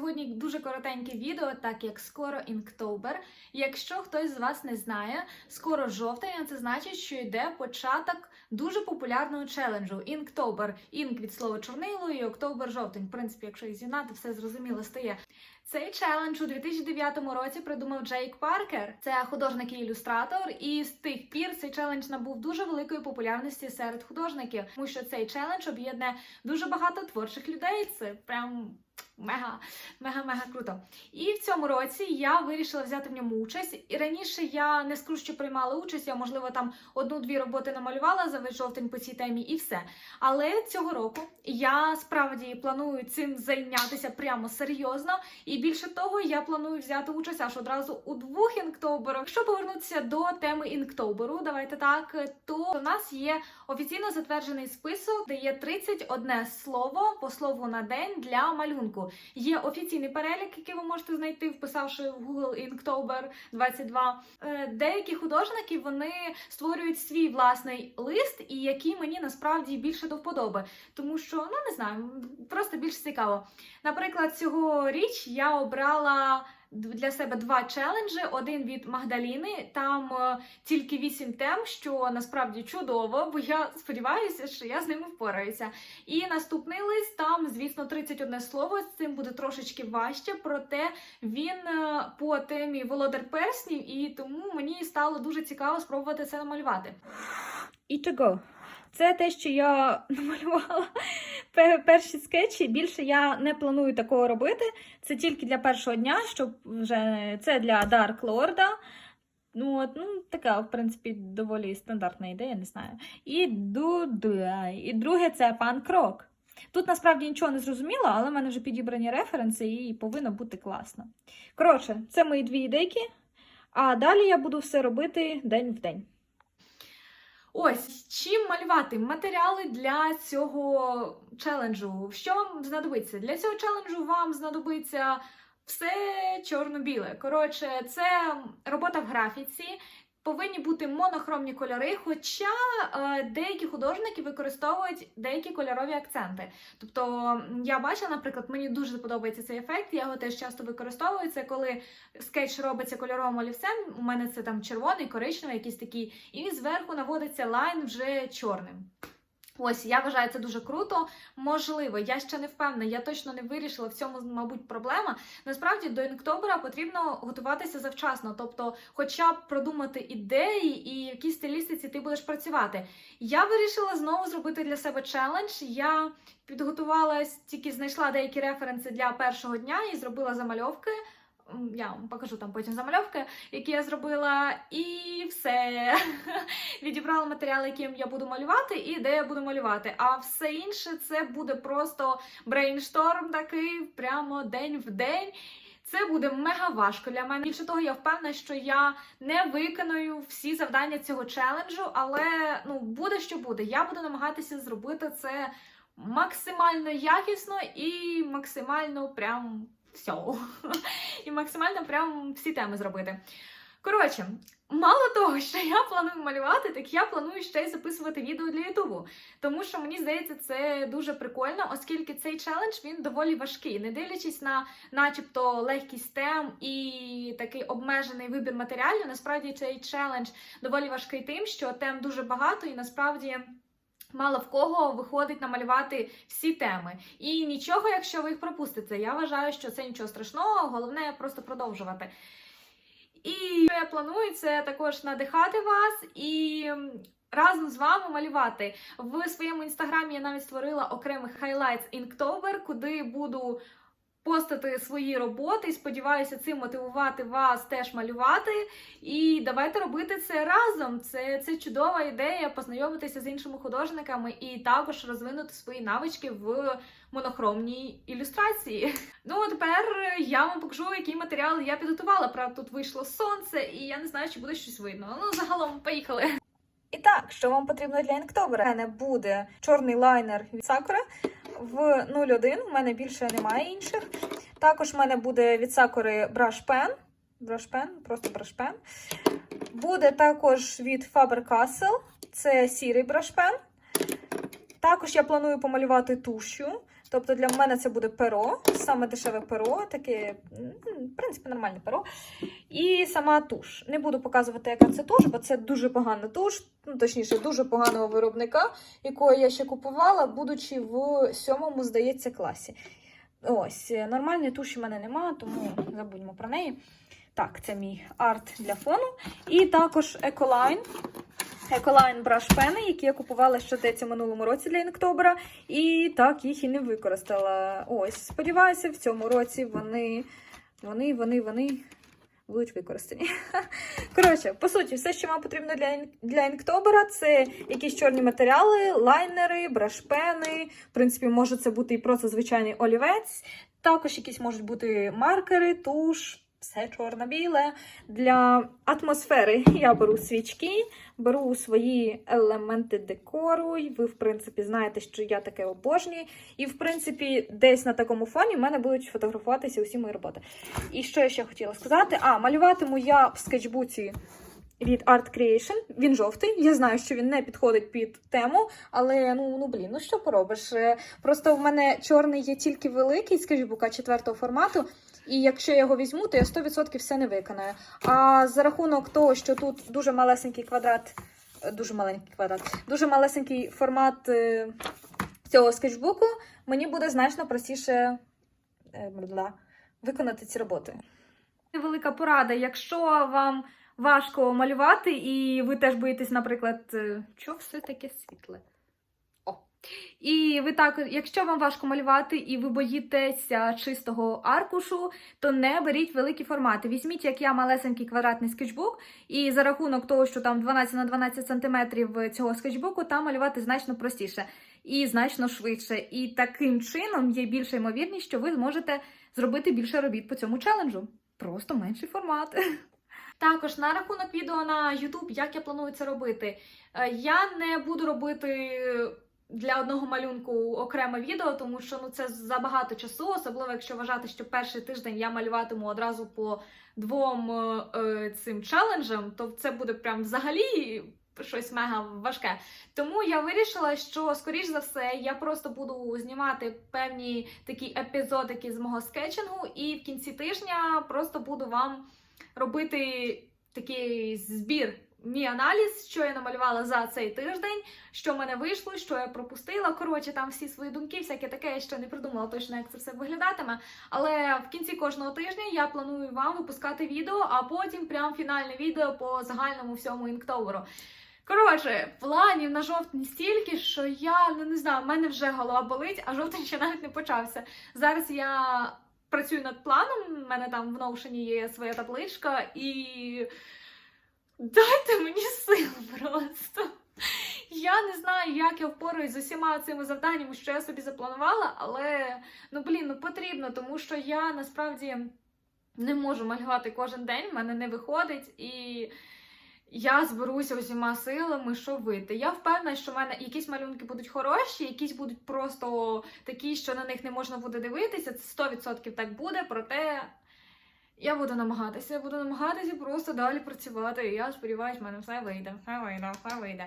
сьогодні дуже коротеньке відео, так як скоро Inktober. Якщо хтось з вас не знає, скоро жовтень, а це значить, що йде початок дуже популярного челенджу Inktober. Інк від слова чорнило і Октобер жовтень. В принципі, якщо їх з'єднати, все зрозуміло стає. Цей челендж у 2009 році придумав Джейк Паркер. Це художник і ілюстратор, і з тих пір цей челендж набув дуже великої популярності серед художників, тому що цей челендж об'єднує дуже багато творчих людей. Це прям мега, мега, мега круто. І в цьому році я вирішила взяти в ньому участь. І раніше я не скажу, що приймала участь, я можливо там одну-дві роботи намалювала за весь жовтень по цій темі, і все. Але цього року я справді планую цим зайнятися прямо серйозно. І більше того, я планую взяти участь аж одразу у двох інктоберах. Якщо повернутися до теми інктоберу, давайте так, то у нас є офіційно затверджений список, де є 31 слово по слову на день для малюнку. Є офіційний перелік, який ви можете знайти, вписавши в Google Inktober 22. Е, Деякі художники вони створюють свій власний лист, і який мені насправді більше до вподоби, тому що ну не знаю, просто більш цікаво. Наприклад, цьогоріч я обрала для себе два челенджі: один від Магдаліни, там е, тільки вісім тем, що насправді чудово, бо я сподіваюся, що я з ними впораюся. І наступний лист там, звісно, 31 слово. З цим буде трошечки важче, проте він е, по темі Володар Перснів, і тому мені стало дуже цікаво спробувати це намалювати. І того. Це те, що я намалювала перші скетчі. Більше я не планую такого робити. Це тільки для першого дня, щоб вже це для Dark Lord. Ну, от, ну, така, в принципі, доволі стандартна ідея, не знаю. І. І друге це пан Крок. Тут насправді нічого не зрозуміло, але в мене вже підібрані референси і повинно бути класно. Коротше, це мої дві ідейки. А далі я буду все робити день в день. Ось чим малювати матеріали для цього челенджу. Що вам знадобиться? Для цього челенджу вам знадобиться все чорно-біле. Коротше, це робота в графіці. Повинні бути монохромні кольори, хоча е, деякі художники використовують деякі кольорові акценти. Тобто я бачила, наприклад, мені дуже подобається цей ефект. Я його теж часто використовую. Це коли скетч робиться кольоровим олівцем. У мене це там червоний, коричневий, якийсь такий, і зверху наводиться лайн вже чорним. Ось, я вважаю це дуже круто. Можливо, я ще не впевнена, я точно не вирішила в цьому, мабуть, проблема. Насправді до інктобера потрібно готуватися завчасно, тобто, хоча б продумати ідеї і в стилістиці ти будеш працювати. Я вирішила знову зробити для себе челендж. Я підготувалась, тільки знайшла деякі референси для першого дня і зробила замальовки. Я вам покажу там потім замальовки, які я зробила, і все. Відібрала матеріали, яким я буду малювати, і де я буду малювати. А все інше це буде просто брейншторм такий, прямо день в день. Це буде мега важко для мене. Більше того, я впевнена, що я не виконую всі завдання цього челенджу, але ну буде що буде. Я буду намагатися зробити це максимально якісно і максимально прям все. І максимально прям всі теми зробити. Коротше, мало того, що я планую малювати, так я планую ще й записувати відео для Ютубу. Тому що мені здається, це дуже прикольно, оскільки цей челендж він доволі важкий, не дивлячись на, начебто, легкість тем і такий обмежений вибір матеріалів. Насправді цей челендж доволі важкий тим, що тем дуже багато, і насправді. Мало в кого виходить намалювати всі теми. І нічого, якщо ви їх пропустите. Я вважаю, що це нічого страшного, головне просто продовжувати. І що я планую, це також надихати вас і разом з вами малювати. В своєму інстаграмі я навіть створила окремий Highlights Inktober, куди буду постати свої роботи. І сподіваюся, цим мотивувати вас теж малювати. І давайте робити це разом. Це, це чудова ідея познайомитися з іншими художниками і також розвинути свої навички в монохромній ілюстрації. Ну, а тепер я вам покажу, який матеріал я підготувала. Правда, тут вийшло сонце, і я не знаю, чи буде щось видно. Ну, загалом, поїхали. І так, що вам потрібно для інктобера? У мене буде чорний лайнер від Sakura в 01. У мене більше немає інших. Також в мене буде від Pen. Brush Pen, просто Pen. Буде також від Faber-Castell. Це сірий Pen. Також я планую помалювати тушу. Тобто для мене це буде перо, саме дешеве перо, таке, в принципі, нормальне перо. І сама туш. Не буду показувати, яка це туш, бо це дуже погана туш, ну точніше, дуже поганого виробника, якого я ще купувала, будучи в сьомому, здається, класі. Ось, нормальної туші в мене немає, тому забудьмо про неї. Так, це мій арт для фону. І також Ecoline. Ecoline Brush пени, які я купувала ще здається, минулому році для інктобера. І так, їх і не використала. Ось, сподіваюся, в цьому році вони, вони, вони, вони будуть використані. Коротше, по суті, все, що вам потрібно для, для інктобера, це якісь чорні матеріали, лайнери, брашпени. В принципі, може це бути і просто звичайний олівець. Також якісь можуть бути маркери, туш, все чорно-біле. Для атмосфери я беру свічки, беру свої елементи декору. І ви, в принципі, знаєте, що я таке обожнюю. І, в принципі, десь на такому фоні в мене будуть фотографуватися усі мої роботи. І що я ще хотіла сказати? А, малюватиму я в скетчбуці від Art Creation. Він жовтий. Я знаю, що він не підходить під тему, але ну, ну блін, ну що поробиш? Е, Просто в мене чорний є тільки великий скетчбука четвертого формату. І якщо я його візьму, то я 100% все не виконаю. А за рахунок того, що тут дуже малесенький квадрат, е, дуже маленький квадрат, дуже малесенький формат е, цього скетчбуку, мені буде значно простіше е, виконати ці роботи. Невелика порада, якщо вам важко малювати, і ви теж боїтесь, наприклад, що все таке світле? І ви так, якщо вам важко малювати і ви боїтеся чистого аркушу, то не беріть великі формати. Візьміть, як я, малесенький квадратний скетчбук, і за рахунок того, що там 12 на 12 сантиметрів цього скетчбуку, там малювати значно простіше і значно швидше. І таким чином є більша ймовірність, що ви зможете зробити більше робіт по цьому челенджу. Просто менший формат. Також на рахунок відео на YouTube, як я планую це робити. Е, Я не буду робити для одного малюнку окреме відео, тому що ну це забагато часу, особливо якщо вважати, що перший тиждень я малюватиму одразу по двом е, е, цим челенджам, то це буде прям взагалі. Щось мега важке. Тому я вирішила, що скоріш за все я просто буду знімати певні такі епізодики з мого скетчингу, і в кінці тижня просто буду вам робити такий збір. Мій аналіз, що я намалювала за цей тиждень, що в мене вийшло, що я пропустила. Коротше, там всі свої думки, всяке таке, я ще не придумала точно, як це все виглядатиме. Але в кінці кожного тижня я планую вам випускати відео, а потім прям фінальне відео по загальному всьому інктоберу. Коротше, планів на жовтень стільки, що я ну не знаю, в мене вже голова болить, а жовтень ще навіть не почався. Зараз я працюю над планом, в мене там в Notion є своя табличка, і дайте мені сил просто. Я не знаю, як я впораюсь з усіма цими завданнями, що я собі запланувала, але ну блін, ну потрібно, тому що я насправді не можу малювати кожен день, в мене не виходить і. Я зберуся усіма силами, що вийти. Я впевнена, що в мене якісь малюнки будуть хороші, якісь будуть просто такі, що на них не можна буде дивитися. Це 100% так буде, проте я буду намагатися, я буду намагатися просто далі працювати. Я сподіваюся, в мене все вийде, все вийде, все вийде.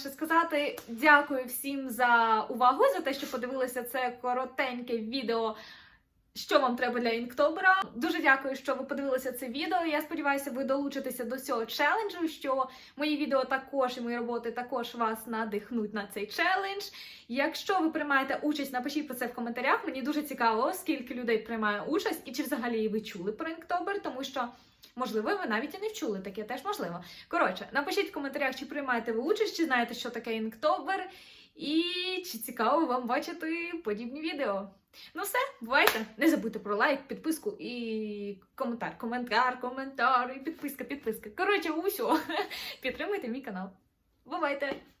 Ще сказати дякую всім за увагу, за те, що подивилися це коротеньке відео. Що вам треба для інктобера? Дуже дякую, що ви подивилися це відео. Я сподіваюся, ви долучитеся до цього челенджу. Що мої відео також і мої роботи також вас надихнуть на цей челендж. Якщо ви приймаєте участь, напишіть про це в коментарях. Мені дуже цікаво, скільки людей приймає участь, і чи взагалі ви чули про інктобер, тому що. Можливо, ви навіть і не вчули, таке теж можливо. Коротше, напишіть в коментарях, чи приймаєте ви участь, чи знаєте, що таке інктобер, і чи цікаво вам бачити подібні відео. Ну все, бувайте. Не забудьте про лайк, підписку і коментар. Коментар, коментар, і підписка, підписка. Коротше, усього. Підтримуйте мій канал. Бувайте!